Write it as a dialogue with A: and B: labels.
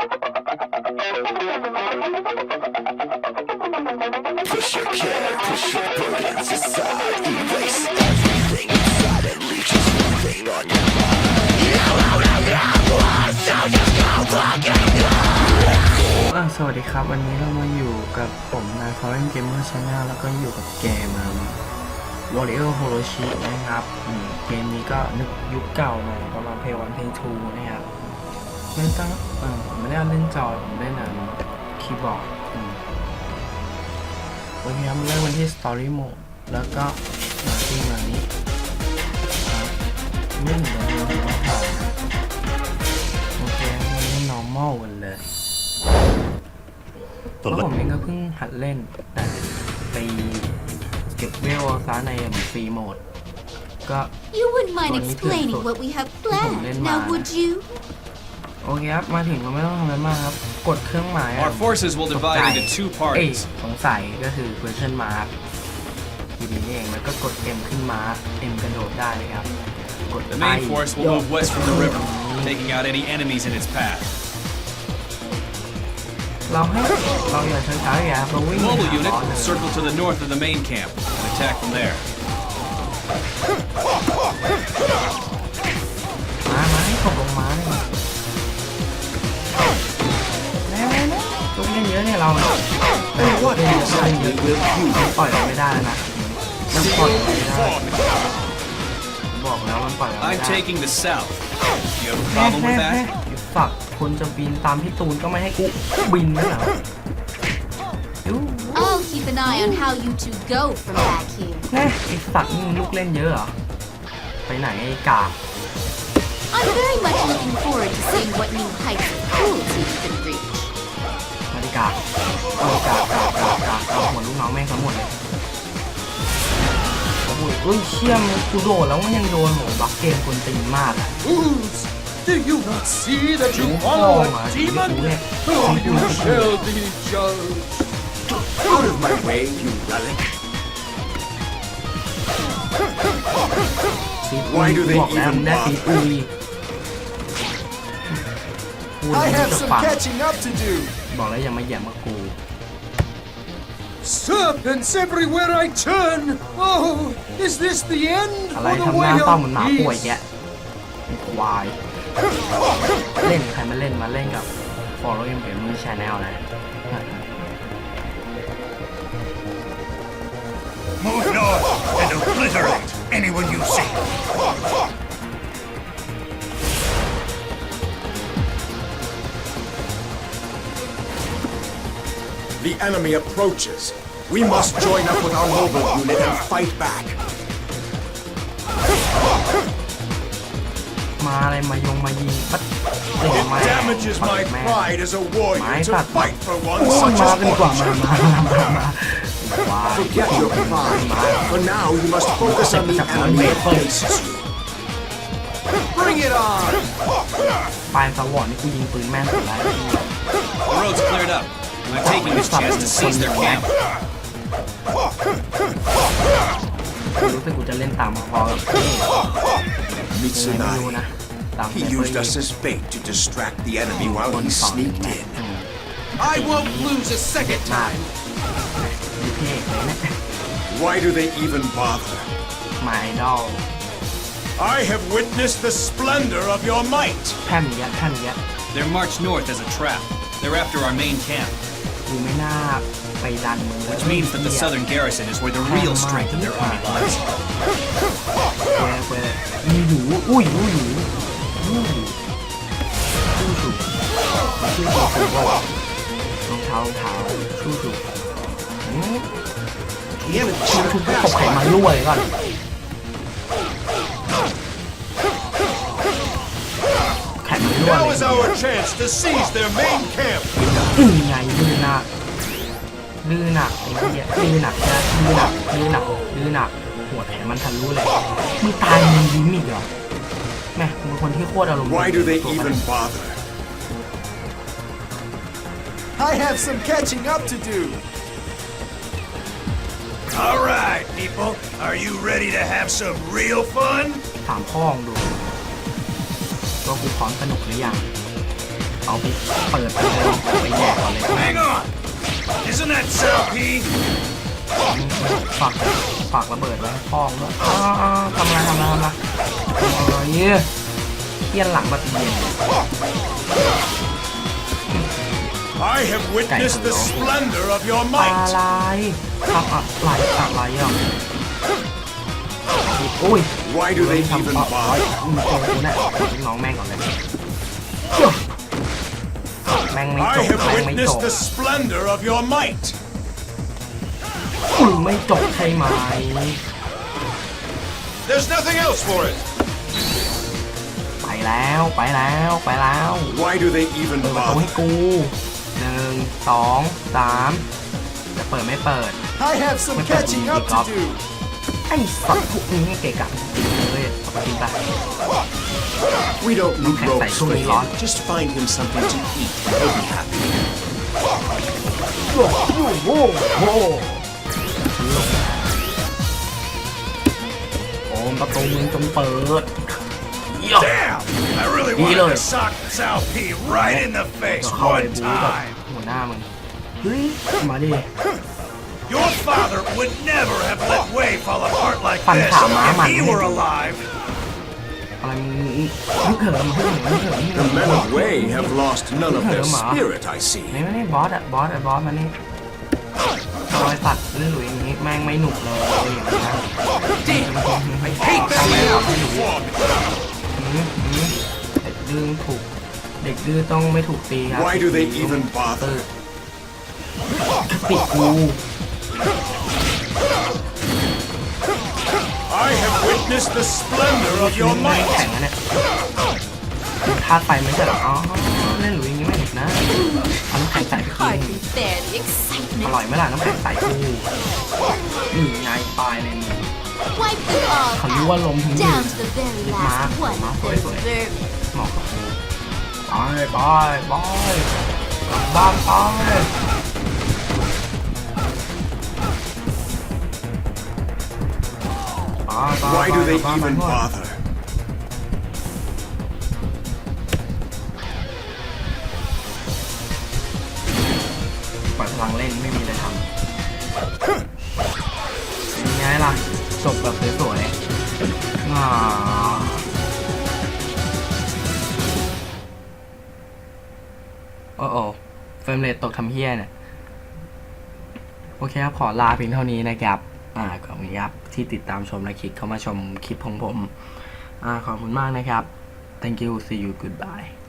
A: Push your care, push your burdens aside. Erase everything inside and leave just one thing on your mind.
B: อ่าสวัสดีครับ วันนี้เรามาอยู่กับผมนายฟอร์เรนเกมเมอร์ชาแนลแล้วก็อยู่กับเกมวอริเออร์โฮโรชินะครับ เกมนี้ก็นึกยุคเก่าหน่อยประมาณเพย์วันเพย์ทูนะครับ ไม่ต้องเออผมไม่ได้เล่นจอผมเล่นอะคีย์บอร์ดอืมโอเคครับเริ่มกันที่ Story Mode แล้วก็มาที่มานี้ครับไม่เหมือนเดิมว่าผ่านโอเควันนี้ normal กันเลยเพราะผมเองก็เพิ่งหัดเล่น แต่ไปเก็บเวลซะในฟรีโหมดก็
C: You wouldn't mind
B: Well, you could
C: explaining
B: put-
C: what we have
B: then
C: planned, now
B: mine.
C: would you?
B: โอเคครับ มาถึงก็ไม่ต้องทำอะไรมากครับ กดเครื่องหมาย
D: Our forces will
B: ตก
D: divide
B: ใจ
D: into two
B: เอ้ย
D: parties.
B: สงสัยก็คือ question mark ทีนี้เองแล้วก็กด M ขึ้นมา M กระโดดได้เลยครับ กด
D: The main
B: I
D: force will move west from the river, taking out any enemies in its path.
B: เราให้เราอย่าช้าๆอย่าเราวิ่ง
D: The
B: ไป
D: mobile
B: หา
D: unit
B: บอส
D: will
B: เลย
D: circle to the north of the main camp and attack from there.
B: มามาให้ตกลงมา เลยมาแน่ๆนะลูกเล่นเยอะเนี่ยเราเนี่ยแต่ว่าเล่นเยอะเล่นเยอะเยอะมันปล่อยเราไม่ได้แล้วนะมันปล่อยเราไม่ได้บอกแล้วมันปล่อยเราไม่
D: I'm
B: ได้
D: taking the south. You have a
B: แน่
D: problem
B: แน่
D: with
B: แน่
D: that?
B: ฝักคนจะบินตามพี่ตูนก็ไม่ให้กูบินนะเหรอดู
C: I'll keep an eye on how you two go from back here.
B: แน่ไอสัตว์นี่มึงลูกเล่นเยอะเหรอ ไปไหนไอ้กาก
C: I'm very much looking forward to seeing what new heights of cruelty you can reach.
B: มาดิกากเอากากกากกากกากเอาหัวลูกน้องแม่งทั้งหมดเลยโอ้โหเอ้ยเชี่ยมงกูโดดแล้วมันยังโดนโหบักเกมคนตีนมากอะ
E: Fools! Do you not see that you
B: พ่อ
E: follow
B: มา
E: a
B: ดิกู
E: demon?
B: เนี่ย
E: Oh, you shall be judged.
A: Out of my way, you relic.
B: ซีอุ
A: Why
B: ย
A: do
B: กู
A: they
B: บอกแล้ว
A: even
B: มึงได้
A: bother?
B: ซีอุย พูด
E: I
B: แล้ว
E: have
B: จะ
E: some
B: ฟัง
E: catching up to do.
B: บอกแล้วอย่ามาแย่มากู
E: Serpents everywhere I turn. Oh, is this the end
B: อะไร
E: for the
B: ทำหน้า
E: way
B: เศร้าเหมือนหมา
E: of
B: ป่วย
E: peace?
B: แกไอ้ควาย เล่นใครมาเล่นมาเล่นกับ Follow M Gamer Channel นะ
A: Move north and obliterate anyone you see. The enemy approaches. We must join up with our mobile unit and fight back.
B: มาอะไรมายงมายิงปัดเล่น
A: It
B: มา
A: damages
B: ปั
A: my
B: ดแม่
A: pride as a warrior
B: My
A: to
B: bad.
A: fight for one
B: โอ้ย
A: such
B: มา
A: as
B: กันดีกว่ามา
A: Orchard.
B: มามามามาว้าย
A: Forget your pride. For now, you must focus on the enemy that faces you.
E: Bring it on!
B: ปลายสวรรค์นี่กูยิงปืนแม่นสุดแล้ว
D: The road's cleared up. I'm taking this chance to seize their camp.
B: กูรู้สึกกูจะเล่นตามพอกับพี่ยังไงไม่รู้
A: Mitsunari.
B: นะตาม
A: He used us as bait to distract the enemy while he sneaked in.
E: I won't lose a second
B: มาก
E: time.
B: ดิเท่เลยนะ
A: Why do they even bother?
B: มาไอดอล
A: I have witnessed the splendor of your might.
B: แพร่มเยอะแพร่มเยอะ
D: They're marched north as a trap. They're after our main camp,
B: กูไม่น่าไปดันมึงเลย
D: which means that the southern garrison is where the real strength of their army lies.
B: เว้ยเว้ยมีอยู่อุ้ยอุ้ยอยู่อุ้ยชูชูชื่อตัวคือว่ารองเท้ารองเท้าชูชูอืมชูชูก็ตกไขมันรั่วเลยก่อน
A: Now
B: เลย
A: is our chance to seize their main camp.
B: อือไงดื้อหนักดื้อหนักไอ้เหี้ยดื้อหนักนะดื้อหนักดื้อหนักดื้อหนักหัวแขนมันทะลุเลยมึงตายมึงยิ้มอีกเหรอแม่มึงเป็นคนที่โคตรอารมณ์
A: Why do they
B: ตัวมัน
A: even bother?
E: I have some catching up to do.
A: All right, people. Are you ready to have some real fun?
B: ถามพ่อมึงดู ตัวกูพร้อมสนุกหรือยัง เอาไปเปิดไปเลยไปแดกก่อนเลย
D: Hang on! Isn't that Sal P?
B: ฝากฝากระเบิดไว้ให้พ่อด้วยอ้าวทำงานทำงานทำงานเอ้ยเทียนหลังแบบเย็น
D: I have witnessed the splendor of your
B: อะ
D: might.
B: ไรทำอะไรอะไรอะ อุ้ย
D: Why do they
B: ทำ
D: even
B: ต่อ
D: bother?
B: มึงเจอกูแน่ลูกน้องแม่งก่อนเลยแม่งไม่จ
D: I
B: บ
D: have
B: แม่งไม่จบ
D: witnessed the splendor of your might.
B: มึงไม่จบใช่ไหม
D: There's nothing else for it.
B: ไปแล้วไปแล้วไปแล้ว
D: Why do they even
B: เปิดประตูให้
D: bother?
B: กูหนึ่งสองสามจะเปิดไม่เปิด
E: I have some
B: What
E: catching
B: happened,
E: up to
B: Jacob?
E: do.
B: ไอ้สัตว์พวกนี้เกะกะจริงเลยเอาไปกินไป
D: We don't need
B: Okay,
D: ropes
B: thanks,
D: for
B: Tony
D: him.
B: Lon.
D: Just find him something to eat and he'll be happy.
B: โอ้โหโอ้โหโอมประตูมึงจงเปิดเยี่ยม
D: Damn! I really
B: wanted to
D: to sock Sal P right in the
B: ก็เข้าไปบูกับหัวหน้ามึงเฮ้ยมาดิ
D: Your father would never have let Way fall apart like
B: Pan
D: this
B: thả má
D: if
B: mày
D: he
B: lên.
D: were alive.
B: อะไรมึงมึงเหิมมึงเหิมมึงเหิมมึงเหิ
D: The
B: ม
D: men of Way have lost none of their
B: Hả?
D: spirit, I see.
B: นี่ไม่นี่บอสอะบอสไอ้บอสมานี่รอยสัตว์เรื่องหลุยอย่างนี้แม่งไม่หนุกเลยอย่างนี้นะ
D: I hate that uniform.
B: อืมอืมเด็กดื้อถูก เด็กดื้อต้องไม่ถูกตีครับ
D: Why do they even bother?
B: ปิดกู
D: I have witnessed the splendor of
B: ชีวิ
D: your
B: ตไม่
D: might.
B: แข็งนะเนี่ยธาตุไฟไม่ใช่เหรออ๋อเล่นหลุยอย่างนี้ไม่หนุกนะเอาน้ำแข็งใส่ไปกิน
C: Hardly bear the
B: อ
C: excitement.
B: ร่อยไหมล่ะน้ำแข็งใส่กูนี่ไงตายเลยมึง
C: Wipe them all
B: เขารู้ว่าลมถึง
C: out,
B: ดื่
C: down
B: ม
C: to the very
B: Má,
C: last one
B: má,
C: of
B: thôi,
C: their
B: thôi.
C: vermin.
B: เหมาะกับกูไปไปไปกลับบ้านไป
D: Why do they
B: กลับบ้าน
D: even
B: ไป
D: bother?
B: ปล่อยพลังเล่นไม่มีอะไรทำเป็นไงล่ะจบแบบสวยๆอ่าโอ้โอ้เฟรมเรทตกทำเฮี้ยเนี่ย โอเคครับ ขอลาเพียงเท่านี้นะครับ อ่าขอบคุณครับที่ติดตามชมและคลิกเข้ามาชมคลิปของผมอ่าขอบคุณมากนะครับ thank you see you goodbye